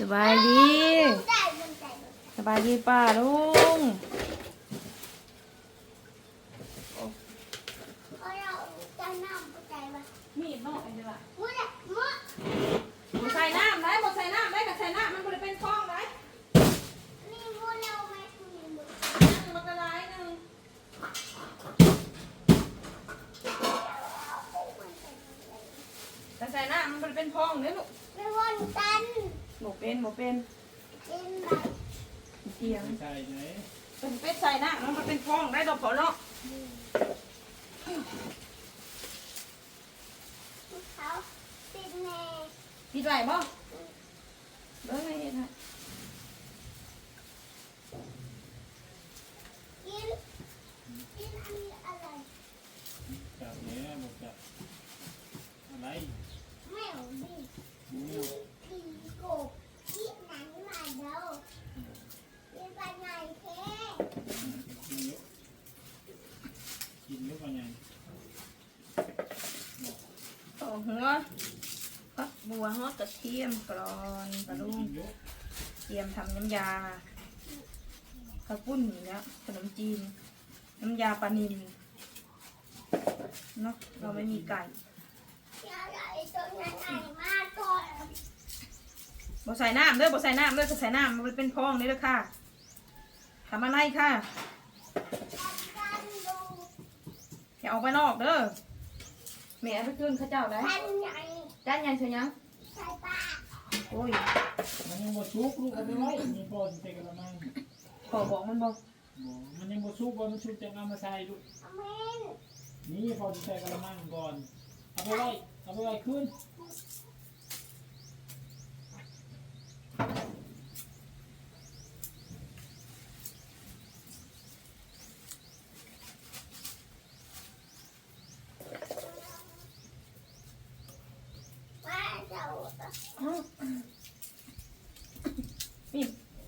สบายดี สบายดีป้าลุงมีดนอกไปดีกว่าบ่ใส่น้ำได้บ่ใส่น้ำได้กับใส่น้ำมันบ่ได้เป็นคลองได้น้ำมันละลายหนึงแต่ใส่น้ำมันบ่ได้เป็นคลองเด้อลูก บ่เป็นบ่เป็นเตียงใช่ไหมเป็นเป็ดใส่น้ำมันบ่เป็นคลองได้ดอกพอเนาะปิดไว้บ่เบิ่งให้เฮ็ดให้จับเนี้ยหมดจับอะไรหมูกินเยอะ กินเยอะกว่าไงต่อหัวผักบัวฮอดกระเทียมกรอนปลาลุงกินเยอะเตรียมทำน้ำยาข้าวปุ้นอย่างเงี้ยขนมจีน น้ำยาปลานิลเนาะเราไม่มีไก่บ่ใส่น้ำเด้อบ่ใส่น้ำเด้อจะใส่น้ำมันเป็นพองนี่เด้อค่ะ ทำอะไรค่ะอย่าออกไปนอกเด้อแม่ไปคืนข้าเจ้าได้ด้านยังเชียยังโอ้ยมันยังบดซุกลูกเอาไปไว้มีบอลเตะกระมังขอบอกมันบอกมันยังบดซุกบอลมันซุกจะเอามาใส่ลูกนี่พอจะใส่กระมังก่อนเอาไปไว้เอาไปไว้ขึ้น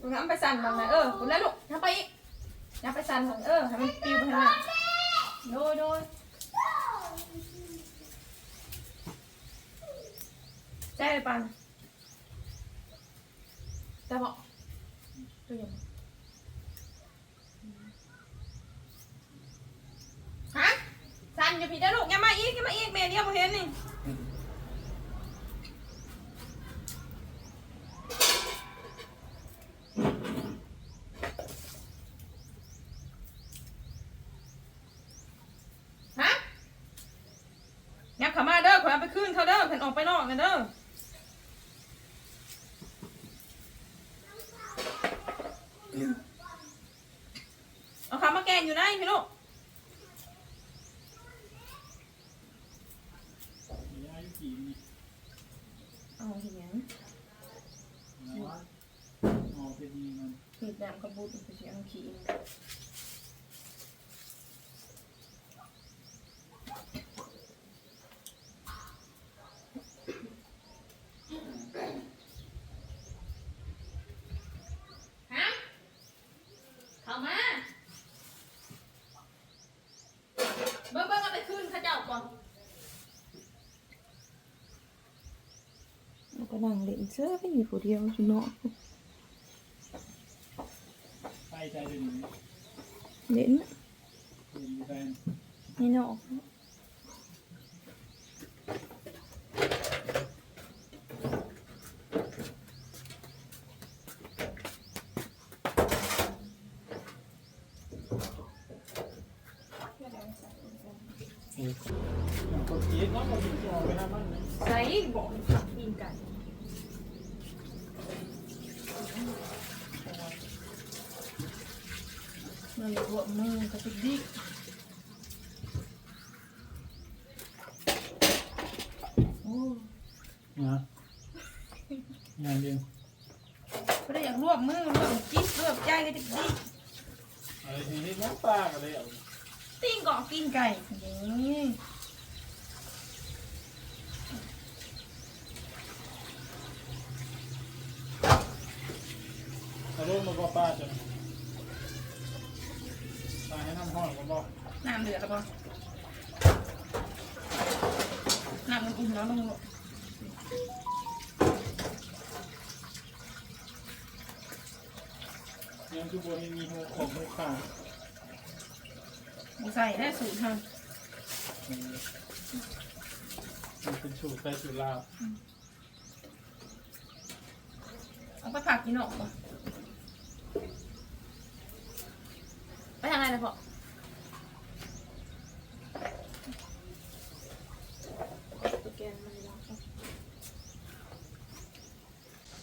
มึงทำ ไปสั่นบ้างนะเออคุณแล้วลูกทำไปอีกทำไปสั่นบ้างเออให้มันปิวไปทางนั้นโดยโดยใจปังจะบอกตัวอย่างฮะสั่นอย่าผิดนะลูกอย่ามาอีกอย่ามาอีกแม่เดียวมาเห็นนี่ ฮะยับเขามาเด้อขอเอาไปขึ้นเขาเด้ อเพิ่นออกไปนอกนะเด้อเอาขามาแกงอยู่ไหนพี่ลูกมีอายุกี่นี่เอาเห็นยังอ๋ออ๋อไปดีมันหีบแดมกระบุดไปเสียงขี้อินฮะเข้ามา เบิ้งเบิ้งเอาไปคืนเข้าเจ้าก่อนก็ นั่งเล่นเสื้อไม่มีผู้เดียวสิเนาะไปใจเดี๋ยวนี้เล่นเดี๋ยวนี้แฟนนี่เนาะกดจีนเนาะกดจีนออกไปน้ำมันนะ ใส่บอกขับกินกันมันร วมมือกับติ๊กดิโอ้นะอย่างเดียวก็ได้อยากรวบมือรวบจิ๊บรวบใจกับติ๊กดิอะไรทีนี้น้ำปลากันเลยติ้งเกาะกินไก่นี่เอาลูกมาบอกป้าจ้ะ ห้น้ำห้อนก็บอกน้ำเดือดแล้วปะน้ำมันอุ่นแล้วลงยังจุบนมีหัวของหัวขาวบ่ใส่ได้สูตรทมันเป็นสูตรไทยสูตรลาวำเอาไปผักกินออกบ่ไปทางไหนนะพ่อตัวแกนมันยาว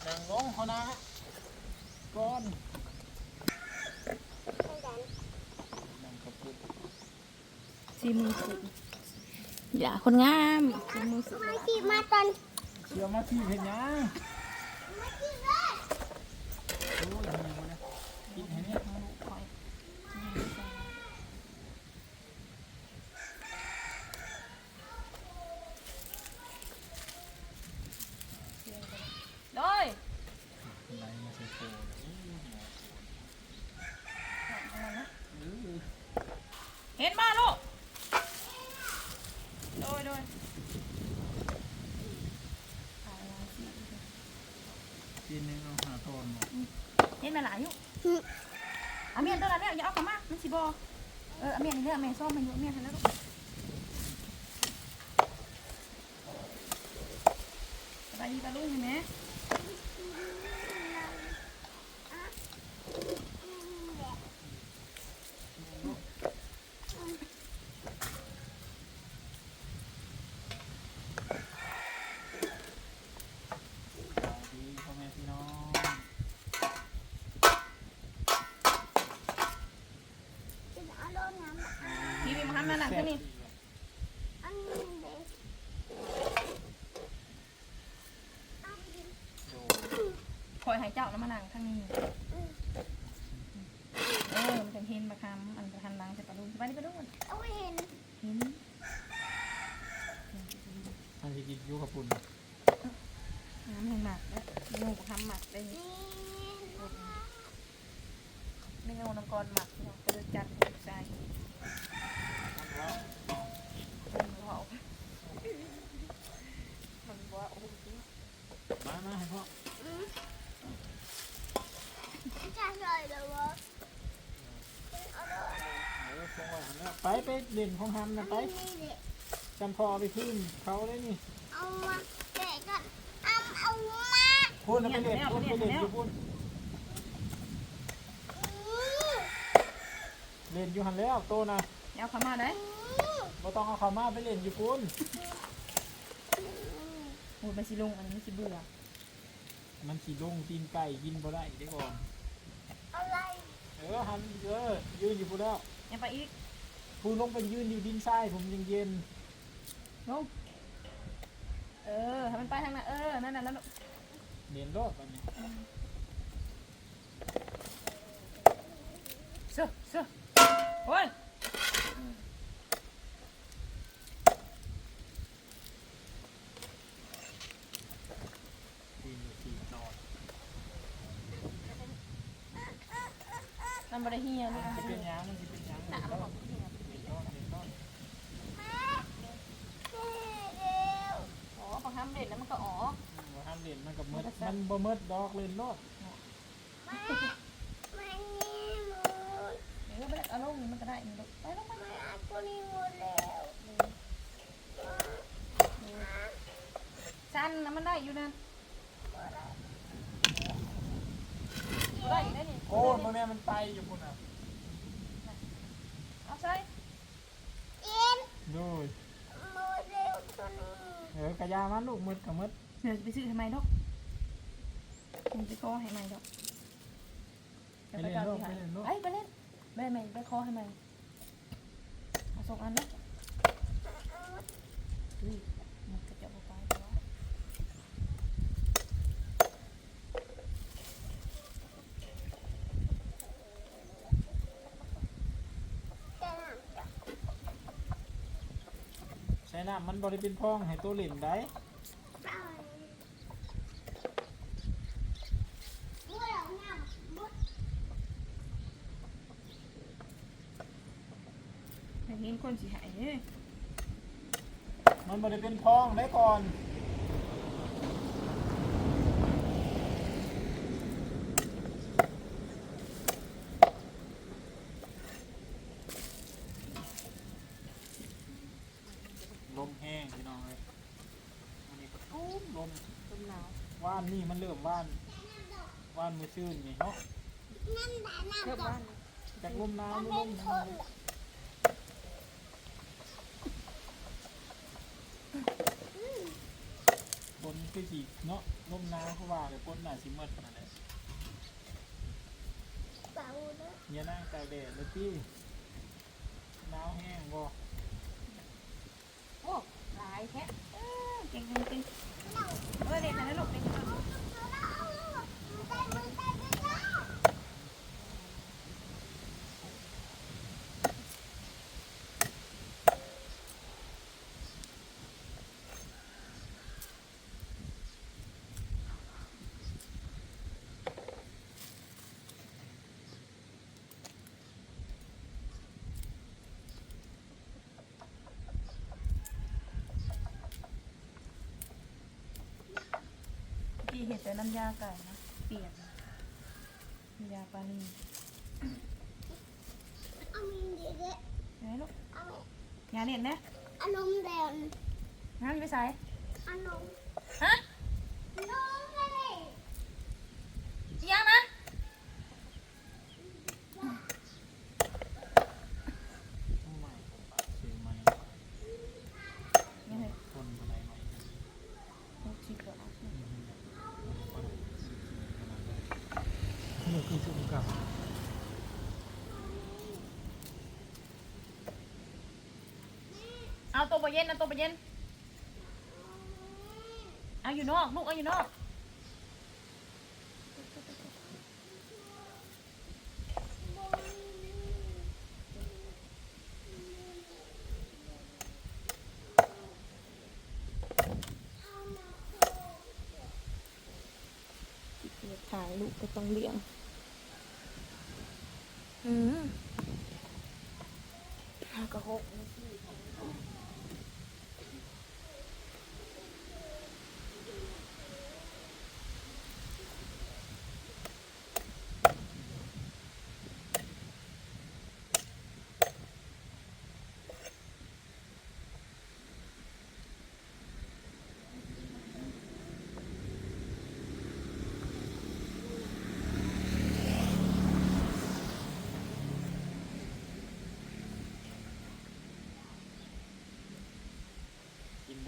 นางงงเขา นะก้อนนางกระปุกซีมือสุดอย่าคนงามซีมือสุดมาที่มาตอนเชื่อมาที่เห็นยัง มาที่เลย โอ้ยยังไงวะเนี่ยกินให้เนี่ย โดย ไหนมาใส่ โฟนอู้หูเห็นมาลูก โดยโดยกินนึงเอาหาตอนหมดเห็นมาหลายอยู่เอาเมียนตัวละเนี่ยอย่าเอากลับมามันสิบอเออเอาเมียนนี่เด้อเอาเมียนซ่อมมันอยู่เอาเมียนทันแล้วลูกสบายดีปะลุงเห็นไหม สวัสดีพ่อแม่พี่น้อง จะเอาลงน้ำ พี่มีมาทำมาหนักที่นี่ อันนี้คอยหายเจ้าแล้วมานั่งข้างนี้ เออ มันจะเห็นมาคำอันจะทันหลังจะปะลุงสบายดีปะลุงเอาเห็นเห็นอันที่กินอยูกับปุ่นน้ำแห้งหมักแล้วงูกับทำหมักได้ไม่งูน้ำกรหมักเนาก็จะจัดใจมันบอกมันว่าโอ้โห มามาให้พ่อจะใส่เลยวะเอาลงเออส่งไว้หันแล้วไปไปเด่นของฮัมนะไปอันนี้เด็กจำพอไปขึ้นเขาได้นี่เอามาแกะกันเอาเอามาพูดนะไปเล่นพูดไปเล่นอยู่พูดอือเล่นอยู่หันแล้วโตนะเอาเขามาได้อือบ่ต้องเอาเขามาไปเล่นอยู่พูนโอ้ยมันสิลงอันนี้มันสิเบื่อ มันขี่ลงตีนไก่กินบ่ได้ได้ก่อน อะไรเออหันเออยืนอยู่พูนแล้วยังไปอีกพูนลงไปยืนอยู่ดินทรายผมยังเย็นลงเออให้มันไปทางนั้นเออ นั่นน่ะแล้วลูกเด่นรอดวันนี้เสือเสือโอ้ย ตีนอยู่ตีนนอน มันบริเฮียลูกมันเป็นยังมันเป็นยังหนาบอกโอดเด่นรอดเร็วอ๋อพอทำเด็ดแล้วมันก็อ๋อบ่ทำเด่นมันกับมืดมันบ่มืดดอกเล่นรอดมามานี่หมดเดี๋ยวไปเอาลงนี่มันก็ได้นี่ลูกไปลงมามาเอาตัวนี้หมดแล้วชันนะมันได้อยู่นั่น ได้อยู่ได้นี่โอ้ยมึงเนี่ยมันไปอยู่พุ่นอะเอาใส่เอ็นดูหมดแล้วตัวนี้เออกระยามันลูกมืดกับมืดเดี๋ยวไปซื้อทำไมดอกมันจะคอให้ไหมดอกไปเล่นโลกไปเล่นโลกไปไปเล่นไปไหมไปคอให้ไหมเอาสองอันนะอุ้ยมันกระจกไปแล้ว จะหนักจับ ใช้น้ำมันบริเป็นพองให้ตัวเหล่นได้ไปหมดแล้วเนี่ยหมดเห็นคนสิหายเนี่ยมันบริเป็นพองได้ก่อนานนี่มันเริ่มว่านว่านมือชื่นนี่เนาะนั่นแต่น้ำเลือกจะบ้านจากลมนาวมันไม่เป็ลนมบนคือสีเนาะลมนาวเขาว่าเลยพ้นหนาสิเมดขนาดไหนเบาเนี่ยนั่งตากแดดเลยที่หนาวแห้งบ่โอ้หลายแค่เก่งจริง เออเด็กนะลูกเด็กนะ เห็นแต่น้ำยาไก่นะเปลี่ยนน้ำยาปลานีเอามีเด็กไหนลูกเอายาเน็ตนะอารมณ์แดงน้ำอยู่ไปใส่อารมณ์ฮะน้องเลยจียามา ต้องใหม่ของปากเชียงใหม่ ยังไง คนอะไรใหม่ ลูกชิบก่อนเอา นี่คือสุกกับ เอาตัวปเย็นเอาตัวปเย็น เอาอยู่นอกลูกเอาอยู่นอก ถ่ายลูกก็ต้องเลี้ยง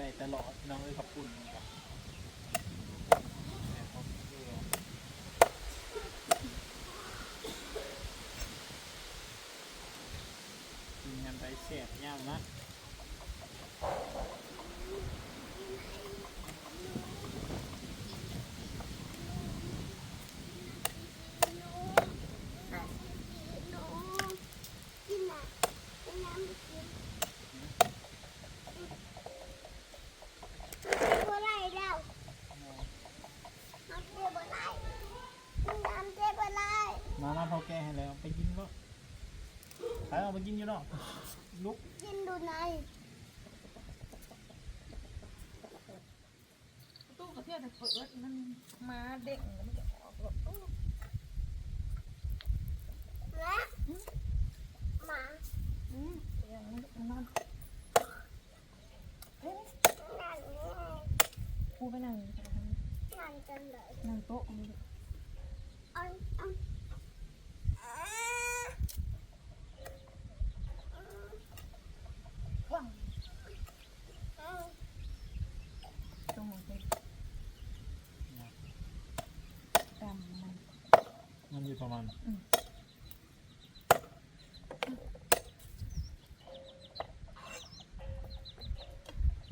ได้ตลอดน้องเอ้ยขอบคุณครับแม่ขอบคุณด้วยกินกันไปเสบยากนะ น้องกินอะกินน้ำกินบัวไหลแล้วน้ำเจ๊บัวไหลน้ำเจ๊บัวไหล มามาพอแกให้แล้วไปกินก็ ไปเอาไปกินอยู่เนาะลุกกินดูในตู้กับเพื่อนแต่เปิดมันมาเด็กแล้วมันจะออกหรอกอู้และหมาอืมอย่างนั้นมันนอนเฮ้ยนั่นไงกูไปนั่งนั่นจังเลยนั่งโต๊ะนี่เอาเอาอ่า ว่าง เอา ตรงหัวใจดำมัน มันอยู่ ประมาณ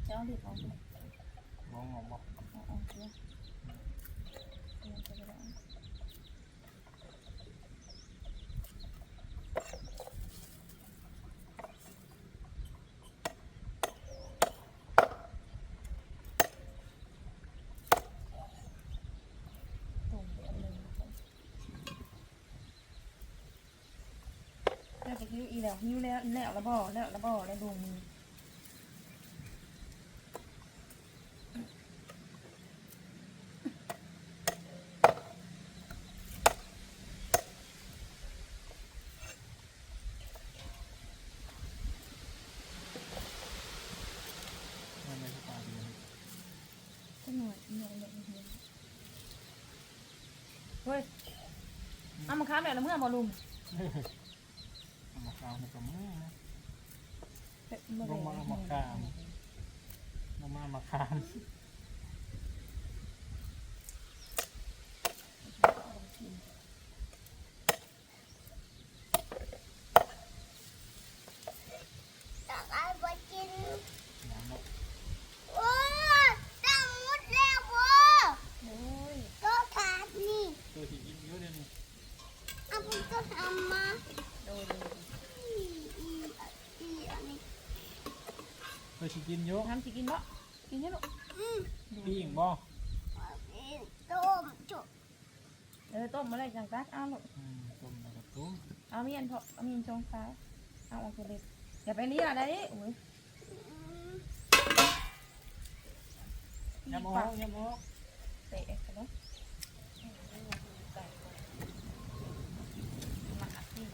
จะเอาเด็กออกไป มองออกบอก เอาออกเสียเดี๋ยวจะไปเอาตรงไปเอาเลย แล้วจะคิ้วอีแล้วหิ้วแล้วแล้วแล้วบ่แล้วแล้วบ่แล้วดวงมือมันไม่ใช่ปลาดีนะก็หน่อยหน่อยหน่อยหน่อยเฮ้ยเอามาค้ามแล้วแล้วเมื่อบ่ลุง เอามาขามกับมือนะลงมามาขามลงมามาขามตักไอ้บอกินอย่าตั้งมุดแล้วบ่โอ้ยก็ขาดนี่ตัวที่กินเยอะเลยนี่เอาไปก็ทำมา โดยโดย อีอีอีอันนี้ ตัวที่กินเยอะทำสิกินบ่กินเยอะลูกอืมปิ้งบ่เอาไปต้มจุกเออต้มมาเลยจังตักเอาลูกอืมต้มแล้วก็ต้มเอาเมียนพอเอาเมียนจงฟ้าเอาออกตัวเล็กอย่าไปนี่อะไรโอ้ยอืมยำออกยำออก เตะกันเนาะมาอัดนี่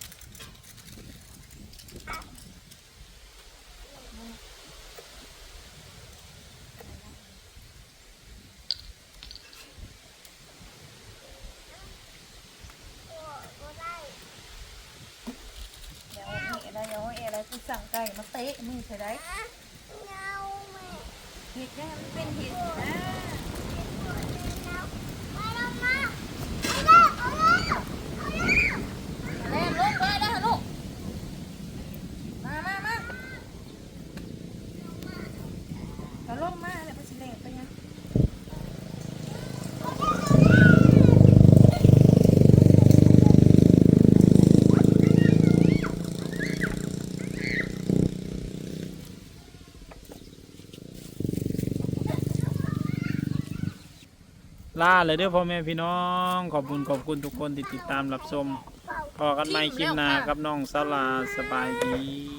โอ้บ่ได้ เดี๋ยวนี่อะไรเดี๋ยวอะไรกูสั่งไก่ มาเตะมึงใช่ไหมอะเงาแม่เห็ดเนี่ยมันเป็นเห็ดนะ มาแล้วมาเอาแล้วเอาแล้วเอาแล้ว แล่นลงไปนะลูกมามามาถ้าลงมาเนี่ยมันสิเละไปยัง ลาเลยเด้อพ่อแม่พี่น้อง ขอบคุณขอบคุณทุกคนที่ติดตามรับชมพอกันใหม่คลิปหน้ากับน้องสาลาสบายดี